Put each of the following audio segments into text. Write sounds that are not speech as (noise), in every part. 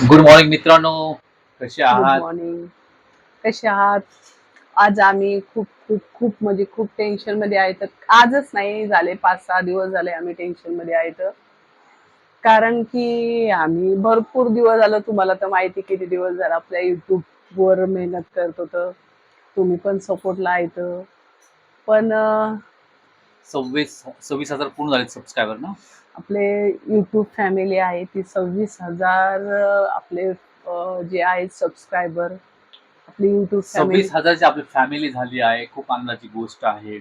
Good morning मित्रांनो. कसे good आहात? मॉर्निंग कसे आहात? आज आम्ही खूप खूप खूप म्हणजे खूप टेन्शनमध्ये आहेत आजच नाही झाले पाच सहा दिवस झाले आम्ही टेन्शनमध्ये आहेत कारण की आम्ही भरपूर दिवस झालं तुम्हाला तर माहिती किती दिवस झालं आपल्या युट्यूब वर मेहनत करत होतं. तुम्ही पण सपोर्टला आहेत पण सव्वीस सव्वीस हजार पूर्ण झाले सबस्क्रायबर ना? आपले यूट्यूब फॅमिली आहे ती सव्वीस हजार आपले जे आहेत सबस्क्रायबर आपली युट्यूब फॅमिली सव्वीस हजारची आपली फॅमिली झाली आहे खूप आनंदाची गोष्ट आहे.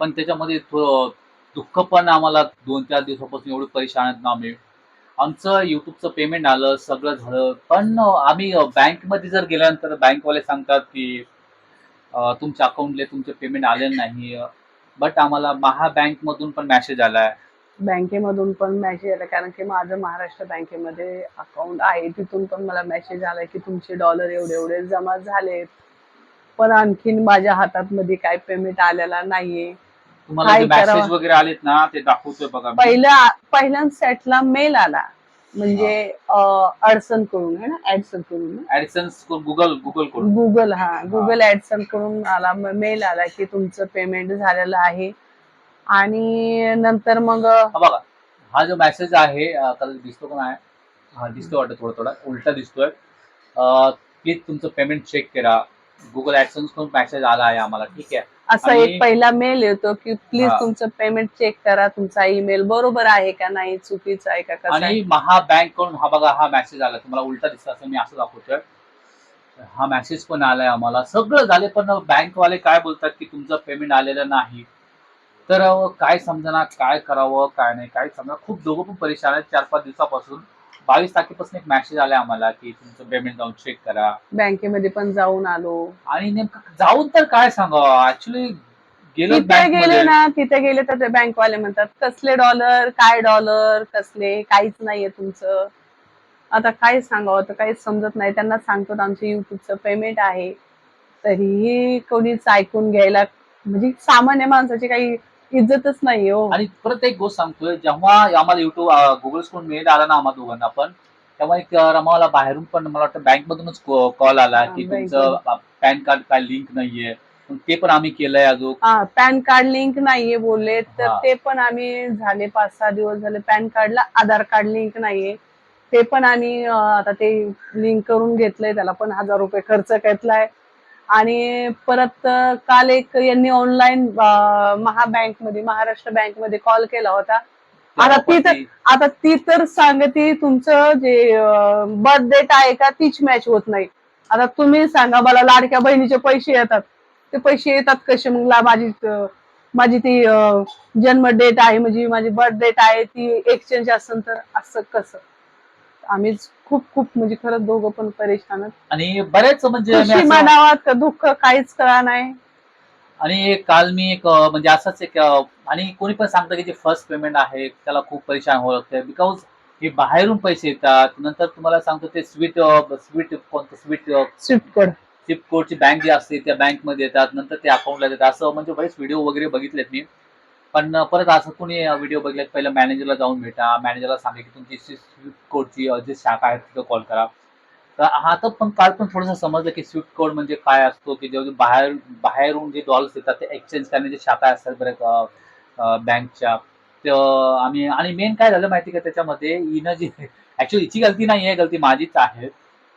पण त्याच्यामध्ये थोडं दुःख पण आम्हाला दोन चार दिवसापासून एवढं परेशान आहेत ना आम्ही. आमचं युट्यूबचं पेमेंट आलं सगळं झालं. पण आम्ही बँकमध्ये जर गेल्यानंतर बँकवाले सांगतात की तुमच्या अकाउंटले तुमचे पेमेंट आले नाही. बट आम्हाला महा बँकमधून पण मेसेज आलाय. बँकेमधून पण मेसेज आला कारण की माझं महाराष्ट्र बँकेमध्ये अकाउंट आहे. तिथून पण मला मेसेज आला की तुमचे डॉलर एवढे एवढे जमा झालेत. पण आणखीन माझ्या हातात मध्ये काय पेमेंट आलेला नाहीये. तुम्हाला काय जे मेसेज करावं? वगैरे आलेत ना ते दाखवतोय बघा मी. पहिल्या पहिल्या सेटला मेल आला. म्हणजे अडसन करून आहे ना? ऍडसन ऍडसन्स गुगल गुगल करून गुगल हा. गुगल ऍडसन करून आला मेल आला की तुमचं पेमेंट झालेलं आहे. आणि नंतर मग हा बघा हा जो मेसेज आहे त्याला दिसतो का नाही? हा दिसतो वाटतं थोडा थोडा. उलटा दिसतोय. प्लीज तुमचं पेमेंट चेक करा. गुगल ऍडसन्सकडून मेसेज आला आहे आम्हाला ठीक आहे? असा एक पहिला मेल येतो की प्लीज. तुमचं पेमेंट चेक करा. तुमचा ईमेल बरोबर आहे का नाही? चुकीचा आहे का? आणि महा बँककडून हा बघा हा मेसेज आला. तुम्हाला उलटा दिसला असं मी असं दाखवतोय. हा मेसेज पण आलाय आम्हाला. सगळं झाले पण बँकवाले काय बोलतात की तुमचं पेमेंट आलेलं नाही. तर काय समजना काय करावं काय नाही काय समजा खूप दोघं पण परेशान आहेत. चार पाच दिवसापासून बावीस तारखेपासून एक मेसेज आलाय आम्हाला की तुमचं पेमेंट जाऊन चेक करा. बँकेमध्ये पण जाऊन आलो. आणि नेमकं जाऊन तर काय सांगावं? ऍक्च्युली गेलो तिथे गेले ना तिथे गेले तर ते बँकवाले म्हणतात कसले डॉलर काय डॉलर कसले काहीच नाहीये तुमचं. आता काय सांगावं? तर काहीच समजत नाही. त्यांना सांगतो आमचं युट्यूबचं पेमेंट आहे. तरीही कोणीच ऐकून घ्यायला म्हणजे सामान्य माणसाची काही इज्जतच नाही हो. आणि परत एक गोष्ट सांगतोय जेव्हा आम्हाला युट्यूब गुगल स्कूल मेल आला ना आम्हाला दोघांना पण तेव्हा एक आम्हाला बाहेरून पण मला वाटतं बँक मधूनच कॉल आला की तुमचं पॅन कार्ड काय लिंक नाहीये. ते पण आम्ही केलंय अजून. हा पॅन कार्ड लिंक नाहीये बोलले तर. ते पण आम्ही झाले पाच सहा दिवस झाले पॅन कार्डला आधार कार्ड लिंक नाहीये. ते पण आम्ही आता ते लिंक करून घेतलंय त्याला पण हजार रुपये खर्च घेतलाय. आणि परत काल एक यांनी ऑनलाईन महा बँकमध्ये महाराष्ट्र बँकमध्ये कॉल केला होता. आता ती तर आता ती तर सांगते तुमचं जे बर्थ डेट आहे का तीच मॅच होत नाही. आता तुम्ही सांगा मला लाडक्या बहिणीचे पैसे येतात. ते पैसे येतात कसे? मग ला- माझी माझी ती जन्म डेट आहे म्हणजे माझी बर्थ डेट आहे ती एक्सचेंज असेल तर असं कसं? आम्ही खूप खूप म्हणजे खरंच दोघं पण परेशान. आणि बरेच म्हणजे आम्ही खुशी असं- म्हणावा का दुःख काहीच कळा नाही. आणि काल मी एक अं, म्हणजे असंच एक अं, आणि कोणी पण सांगतं की जे फर्स्ट पेमेंट आहे त्याला खूप परेशान होत लागते बिकॉज हे बाहेरून पैसे येतात. नंतर तुम्हाला सांगतो ते स्वीट स्वीट कोणतं स्वीट स्विफ्ट कोड चिप कोडची बँक जी असते त्या बँकमध्ये येतात. नंतर ते अकाउंटला येतात असं म्हणजे बरेच व्हिडिओ वगैरे बघितलेत मी. पण परत असं कोणी व्हिडिओ बघितलेत पहिलं मॅनेजरला जाऊन भेटा. मॅनेजरला सांगा की तुमची स्विफ्ट कोडची जी शाखा आहे तिथं कॉल करा. तर हा तर पण काल पण थोडंसं समजलं की स्विफ्ट कोड म्हणजे काय असतो की जेव्हा बाहेर बाहेरून जे डॉलर्स येतात ते एक्सचेंज करण्याची शाखा असतात बरं बँकच्या. तर आम्ही आणि मेन काय झालं माहिती का त्याच्यामध्ये? हिनं जी ॲक्च्युली हिची गलती नाही आहे गलती माझीच आहे.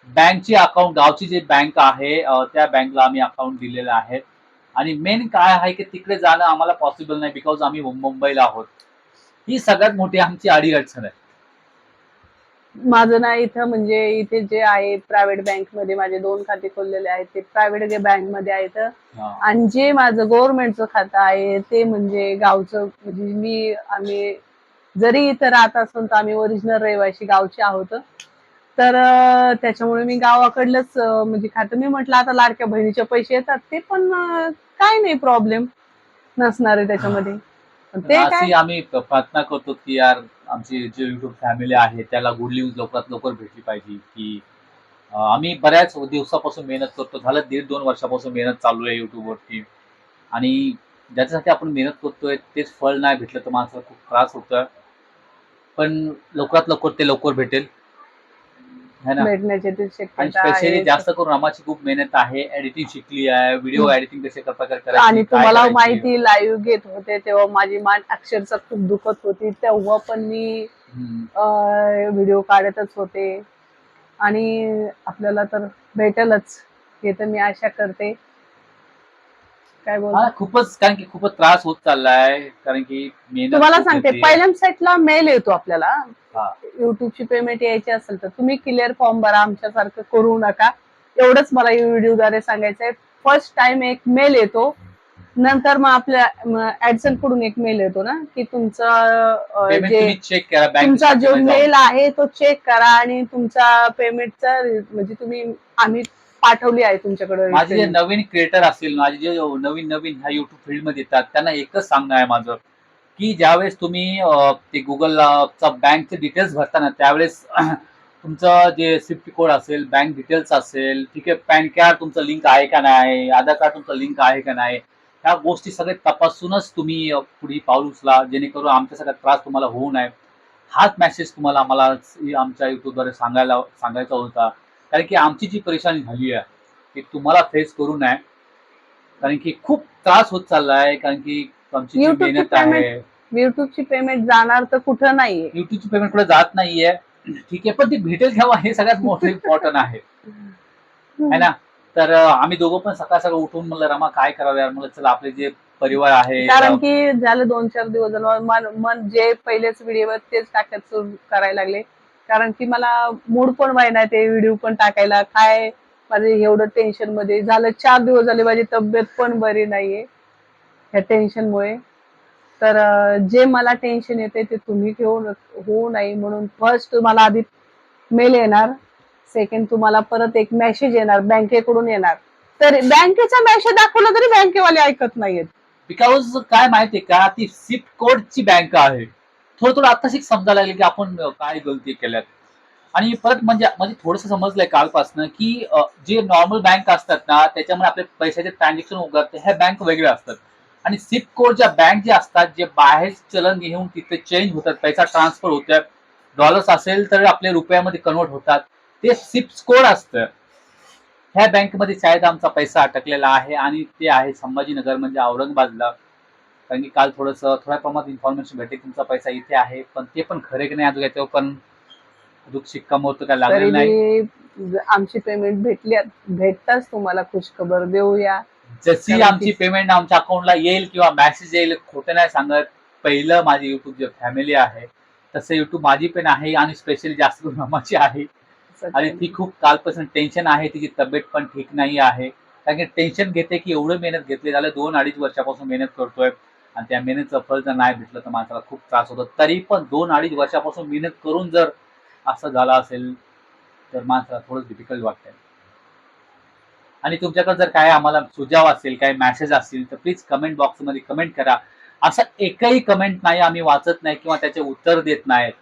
बँकची अकाउंट गावची जी बँक आहे त्या बँकला आम्ही अकाउंट दिलेलं आहे. आणि मेन काय आहे की तिकडे जाणं आम्हाला पॉसिबल नाही बिकॉज आम्ही मुंबईला आहोत. ही सगळ्यात मोठी आमची अडी अडचण आहे. माझं ना इथं म्हणजे इथे जे आहे प्रायव्हेट बँकमध्ये माझे दोन खाते खोललेले आहेत. ते प्रायव्हेट बँकमध्ये आहेत. आणि जे माझं गव्हर्नमेंटचं खातं आहे ते म्हणजे गावचं म्हणजे मी आम्ही जरी इथं राहत असून तर आम्ही ओरिजिनल रहिवासी गावचे आहोत. तर त्याच्यामुळे मी गावाकडलंच म्हणजे खातं. मी म्हटलं आता लाडक्या बहिणीचे पैसे येतात ते पण काय नाही प्रॉब्लेम नसणार आहे त्याच्यामध्ये. पण ते काय? अशी आम्ही प्रार्थना करतो की यार आमची जे युट्यूब फॅमिली आहे त्याला गुड न्यूज लवकरात लवकर भेटली पाहिजे की अं, आम्ही बऱ्याच दिवसापासून मेहनत करतो. झालं दीड दोन वर्षापासून मेहनत चालू आहे युट्यूबवरती आणि ज्याच्यासाठी आपण मेहनत करतोय तेच फळ नाही भेटलं तर माणसाला खूप त्रास होतोय. पण लवकरात लवकर ते लवकर भेटेल. है ना? भेटण्याची स्पेशली जास्त करून रमाची खूप मेहनत आहे. एडिटिंग शिकली आहे. व्हिडिओ. एडिटिंग कसे करायची आणि तुम्हाला. माहिती लाईव्ह घेत होते तेव्हा माझी मान अक्षरशः खूप दुखत होती. तेव्हा पण मी. व्हिडिओ काढतच होते. आणि आपल्याला तर भेटेलच. हे तर मी आशा करते. काय बोल खूपच कारण की खूपच त्रास होत चाललाय कारण की मेहनत तुम्हाला खूप सांगते येते. पहिल्या साईटला मेल येतो आपल्याला. हा. युट्यूबची पेमेंट यायची असेल तर तुम्ही क्लिअर फॉर्म भरा आमच्यासारखं करू नका. एवढंच मला व्हिडिओद्वारे सांगायचं आहे फर्स्ट टाइम एक मेल येतो. नंतर मग आपल्या ऍडसनकडून एक मेल येतो ना की तुमचं अं, जे तुम्ही चेक करा बँक तुमचा जो मेल आहे तो चेक करा आणि तुमचा पेमेंटचा म्हणजे तुम्ही आम्ही पाठवली आहे तुमच्याकडे माझे जे. नवीन क्रिएटर असतील माझे जे नवीन नवीन ह्या युट्यूब फील्डमध्ये येतात त्यांना एकच सांगणं आहे माझं की ज्यावेळेस तुम्ही ते गुगलचा बँकचे डिटेल्स भरताना त्यावेळेस (clears throat) तुमचं जे स्विफ्ट कोड असेल बँक डिटेल्स असेल ठीक आहे पॅन कार्ड तुमचं लिंक आहे का नाही आधार कार्ड तुमचं लिंक आहे का नाही ह्या गोष्टी सगळे तपासूनच तुम्ही पुढे पाऊल उचला जेणेकरून आमच्या सगळ्यात त्रास तुम्हाला होऊ नये हाच मेसेज तुम्हाला आम्हाला आमच्या युट्यूबद्वारे सांगायला सांगायचा होता कारण की आमची जी परेशानी झाली आहे ती तुम्हाला फेस करू नये. कारण की खूप त्रास होत चाललाय कारण की आमची जी मेहनत आहे. युट्यूबची पेमेंट जाणार तर कुठं नाहीये. युट्यूबची पेमेंट कुठे जात नाहीये. ठीक आहे पण ती भेटेल केव्हा हे सगळ्यात मोठं इम्पॉर्टंट आहे. है ना? तर आम्ही दोघं पण सकाळ सकाळ उठून म्हणलं रमा काय करावं यार? म्हणलं चला आपले जे परिवार आहे कारण की झालं दोन चार दिवस झालं मन मन जे पहिलेच व्हिडिओ तेच टाकत सुरू करायला लागले. कारण की मला मूड पण व्हायना ते व्हिडिओ पण टाकायला. काय माझे एवढं टेन्शनमध्ये? झालं चार दिवस झाले माझी तब्येत पण बरी नाहीये. ह्या टेन्शनमुळे तर जे मला टेन्शन येते ते तुम्ही घेऊ होऊ नाही म्हणून फर्स्ट तुम्हाला आधी मेल येणार. सेकंड तुम्हाला परत एक मेसेज येणार बँकेकडून येणार. तर बँकेचा मेसेज दाखवला तरी बँकेवाले ऐकत नाहीयेत. बिकॉज काय माहितीये का ती सिप कोडची बँक आहे. थोडं थोडं आताशी समजायला लागले की आपण काय गलती केल्यात? आणि परत म्हणजे म्हणजे थोडस समजलंय कालपासनं की जे नॉर्मल बँक असतात ना त्याच्यामध्ये आपले पैशाचे ट्रान्झॅक्शन उघडत ह्या बँक वेगळ्या असतात. आणि सिप कोड ज्या बँक जे असतात जे बाहेर चलन घेऊन तिथे चेंज होतात पैसा ट्रान्सफर होतात डॉलर्स असेल तर आपले रुपयामध्ये कन्वर्ट होतात. ते सिप कोड असतं. ह्या बँकमध्ये शायद आमचा पैसा अटकलेला आहे आणि ते आहे संभाजीनगर म्हणजे औरंगाबादला. कारण की काल थोडस थोड्या प्रमाणात इन्फॉर्मेशन भेटली तुमचा पैसा इथे आहे पण ते पण खरे की नाही अजून याच्यावर पण अजून शिक्कामोर्तब काय तरी लागलेलं नाही आमची पेमेंट भेटली भेटताच तुम्हाला खुशखबर देऊया. जशी आमची पेमेंट आमच्या अकाउंटला येईल किंवा मेसेज येईल खोटं नाही सांगत. पहिलं माझी युट्यूब जे फॅमिली आहे तसं युट्यूब माझी पण आहे आणि स्पेशली जास्त करून मामाची आहे. आणि ती खूप कालपासून टेन्शन आहे तिची तब्येत पण ठीक नाही आहे. कारण की टेन्शन घेते की एवढं मेहनत घेतली झालं दोन अडीच वर्षापासून मेहनत करतोय. आणि त्या मेहनतचं फळ जर नाही भेटलं तर माणसाला खूप त्रास होतो. तरी पण दोन अडीच वर्षापासून मेहनत करून जर असं झालं असेल तर माणसाला थोडं डिफिकल्ट वाटतंय. आणि तुमच्याकडे जर काय आम्हाला सुझाव असेल काय मॅसेज असतील तर प्लीज कमेंट बॉक्समध्ये कमेंट करा. असं एकही कमेंट नाही आम्ही वाचत नाही किंवा त्याचे उत्तर देत नाहीत.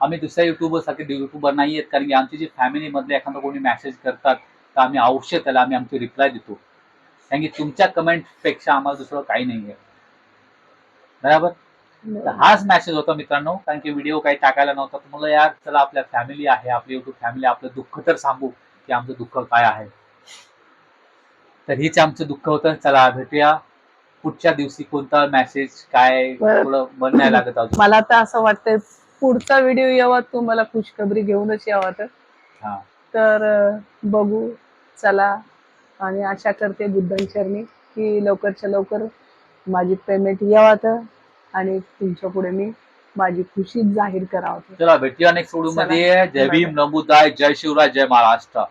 आम्ही दुसऱ्या युट्यूबर युट्यूबर नाही आहेत कारण की आमची जी फॅमिलीमधले एखादा कोणी मेसेज करतात तर आम्ही अवश्य त्याला आम्ही आमची रिप्लाय देतो. कारण की तुमच्या कमेंटपेक्षा आम्हाला दुसरं काही नाही आहे बरोबर? तर हाच मेसेज होता मित्रांनो कारण की व्हिडिओ काही टाकायला नव्हता. तर मला यार चला आपल्या फॅमिली आहे आपली युट्यूब फॅमिली आपलं दुःख तर सांगू की आमचं दुःख काय आहे. तर हीच आमचं दुःख होतं. चला भेटूया. पुढच्या दिवशी कोणता मेसेज काय. थोडं मन नाही लागत मला तर असं वाटतंय पुढचा व्हिडिओ यावा तुम्हाला खुशखबरी घेऊनच यावा तर हा. तर बघू चला. आणि आशा करते बुद्धांचरणी की लवकरच्या लवकर माझी पेमेंट यावा आणि तुमच्यापुढे मी माझी खुशी जाहीर करावं. चला भेटूया नेक्स्ट व्हिडिओमध्ये. जय भीम नमोदाय जय शिवराय जय महाराष्ट्र.